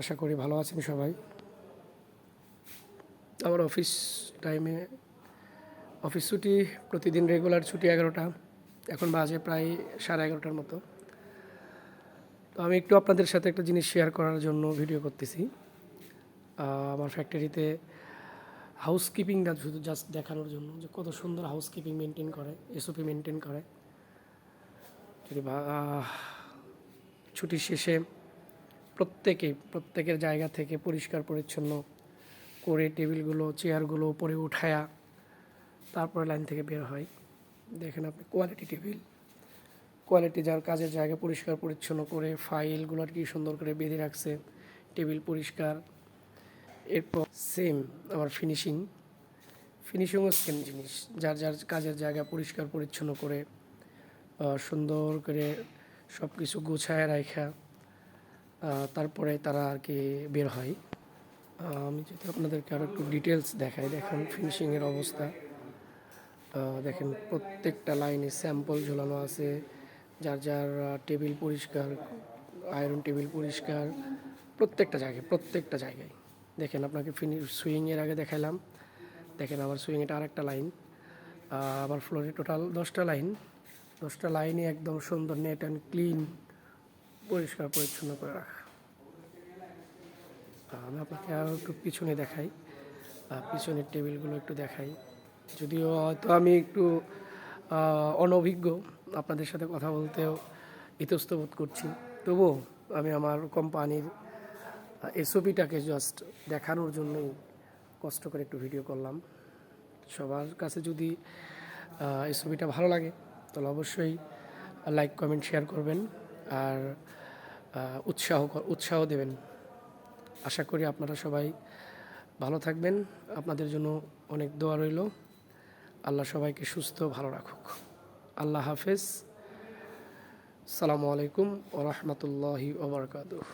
আশা করি ভালো আছেন সবাই। আমার অফিস টাইমে অফিস ছুটি প্রতিদিন রেগুলার ছুটি এগারোটা, এখন বাজে প্রায় সাড়ে এগারোটার মতো। তো আমি একটু আপনাদের সাথে একটা জিনিস শেয়ার করার জন্য ভিডিও করতেছি। আমার ফ্যাক্টরিতে হাউসকিপিংটা শুধু জাস্ট দেখানোর জন্য, যে কত সুন্দর হাউসকিপিং মেনটেন করে এসওপি মেনটেন করে। যদি ছুটির শেষে প্রত্যেকে, প্রত্যেকের জায়গা থেকে পরিষ্কার পরিচ্ছন্ন করে টেবিলগুলো, চেয়ারগুলো উপরে উঠায়া তারপরে লাইন থেকে বের হয়। দেখেন আপনি কোয়ালিটি টেবিল। কোয়ালিটি যার কাজের জায়গা পরিষ্কার পরিচ্ছন্ন করে ফাইলগুলো আর কি সুন্দর করে বেঁধে রাখছে, টেবিল পরিষ্কার। এরপর সেম আমার ফিনিশিং ফিনিশিংও সেম জিনিস, যার যার কাজের জায়গা পরিষ্কার পরিচ্ছন্ন করে সুন্দর করে সব কিছু গোছায় রাখা তারপরে তারা আর কি বের হয়। আমি যদি আপনাদেরকে আরও একটু ডিটেলস দেখাই, দেখেন ফিনিশিংয়ের অবস্থা। দেখেন প্রত্যেকটা লাইনে স্যাম্পল ঝোলানো আছে। যার যার টেবিল পরিষ্কার আয়রন টেবিল পরিষ্কার, প্রত্যেকটা জায়গায় প্রত্যেকটা জায়গায়। দেখেন আপনাকে ফিনি সুইংয়ের আগে দেখাইলাম। দেখেন আমার সুইংয়েটা আরেকটা লাইন আমার ফ্লোরে টোটাল দশটা লাইন দশটা লাইনে একদম সুন্দর নেট অ্যান্ড ক্লিন, পরিষ্কার পরিচ্ছন্ন করে রাখা। আমি আপনাকে আরও একটু পিছনে দেখাই। পিছনের টেবিলগুলো একটু দেখাই। যদিও হয়তো আমি একটু অনভিজ্ঞ, আপনাদের সাথে কথা বলতেও ইতস্ত বোধ করছি। তবুও আমি আমার কোম্পানির এসওপিটাকে জাস্ট দেখানোর জন্যই কষ্ট করে একটু ভিডিও করলাম। সবার কাছে যদি ছবিটা ভালো লাগে তাহলে অবশ্যই লাইক, কমেন্ট, শেয়ার করবেন আর উৎসাহ উৎসাহ দেবেন। আশা করি আপনারা সবাই ভালো থাকবেন। আপনাদের জন্য অনেক দোয়া রইল। আল্লাহ সবাইকে সুস্থ, ভালো রাখুক। আল্লাহ হাফেজ। সালামু আলাইকুম ও রহমতুল্লাহি ওবরকাতুহ